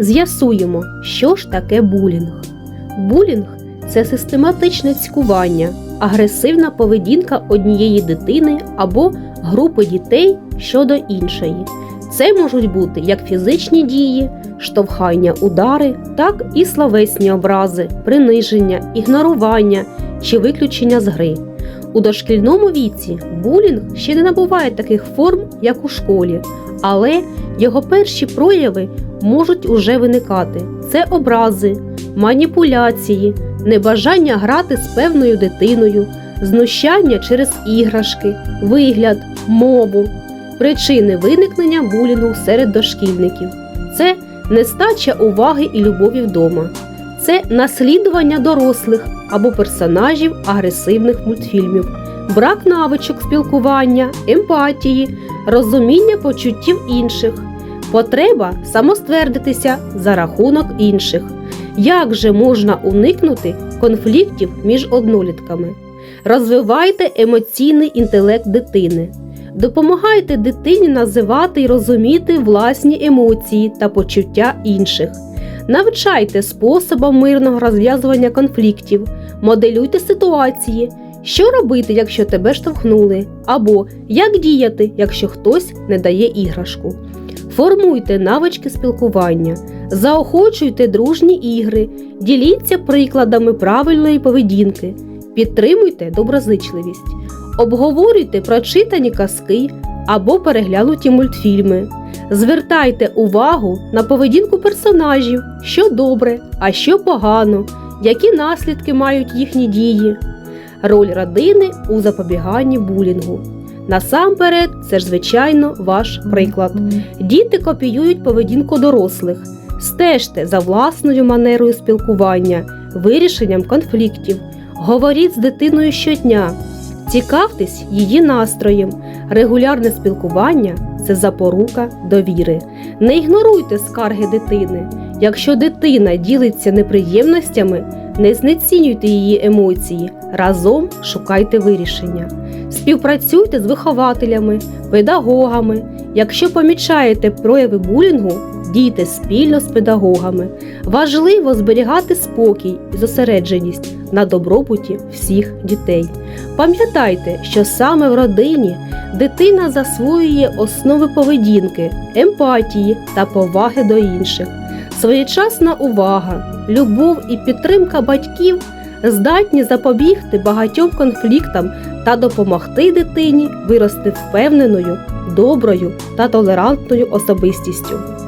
З'ясуємо, що ж таке булінг. Булінг це систематичне цькування, агресивна поведінка однієї дитини або групи дітей щодо іншої. Це можуть бути як фізичні дії, штовхання, удари, так і словесні образи, приниження, ігнорування чи виключення з гри. У дошкільному віці булінг ще не набуває таких форм, як у школі, але його перші прояви можуть уже виникати: це образи, маніпуляції, небажання грати з певною дитиною, знущання через іграшки, вигляд, мову, причини виникнення булінгу серед дошкільників. Це нестача уваги і любові вдома. Це наслідування дорослих або персонажів агресивних мультфільмів, брак навичок спілкування, емпатії, розуміння почуттів інших, потреба самоствердитися за рахунок інших. Як же можна уникнути конфліктів між однолітками? Розвивайте емоційний інтелект дитини. Допомагайте дитині називати і розуміти власні емоції та почуття інших. Навчайте способам мирного розв'язування конфліктів, моделюйте ситуації, що робити, якщо тебе штовхнули, або як діяти, якщо хтось не дає іграшку. Формуйте навички спілкування, заохочуйте дружні ігри, діліться прикладами правильної поведінки, підтримуйте доброзичливість, обговорюйте прочитані казки або переглянуті мультфільми. Звертайте увагу на поведінку персонажів, що добре, а що погано, які наслідки мають їхні дії, роль родини у запобіганні булінгу. Насамперед, це ж звичайно ваш приклад. Діти копіюють поведінку дорослих. Стежте за власною манерою спілкування, вирішенням конфліктів. Говоріть з дитиною щодня, цікавтесь її настроєм. Регулярне спілкування це запорука довіри. Не ігноруйте скарги дитини. Якщо дитина ділиться неприємностями, не знецінюйте її емоції. Разом шукайте вирішення. Співпрацюйте з вихователями, педагогами. Якщо помічаєте прояви булінгу, дійте спільно з педагогами. Важливо зберігати спокій і зосередженість на добробуті всіх дітей. Пам'ятайте, що саме в родині дитина засвоює основи поведінки, емпатії та поваги до інших. Своєчасна увага, любов і підтримка батьків здатні запобігти багатьом конфліктам та допомогти дитині вирости впевненою, доброю та толерантною особистістю.